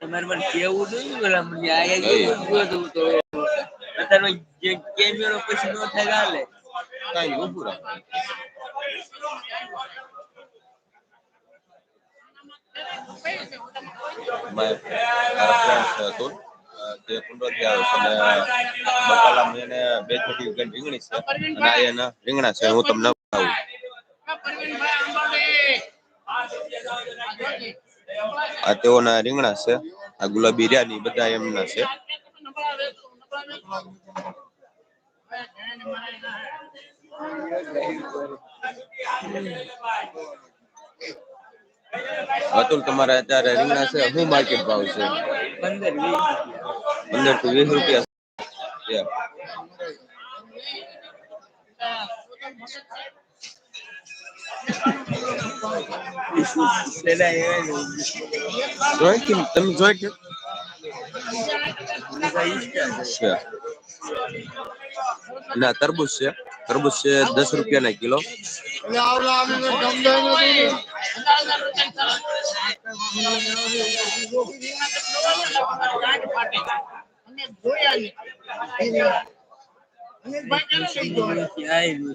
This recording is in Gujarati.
તમારે પણ કેવું જોઈએ પેલા? મને આયા કેવું તો તો અત્યારે જે કેમેરો પછી નો થાય હાલે. કઈ ઉભું ઊભું રાખ. તે કુંડોથી આવે છે બે ચોટી રીંગણી છે. અને એના રીંગણા છે હું તમને બતાવું. આ તેઓના રીંગણા છે આ ગુલાબી રહ્યા ની બધા એમના છે અતુલ તમારે અત્યારે રીંગણા છે શું માર્કેટ ભાવ છે પંદર વીસ રૂપિયા પંદરથી વીસ રૂપિયા જોઈ કે તમે જોઈ કે? ના, તરબૂચ છે. તરબૂચ છે દસ રૂપિયા ના કિલો ક્યાંય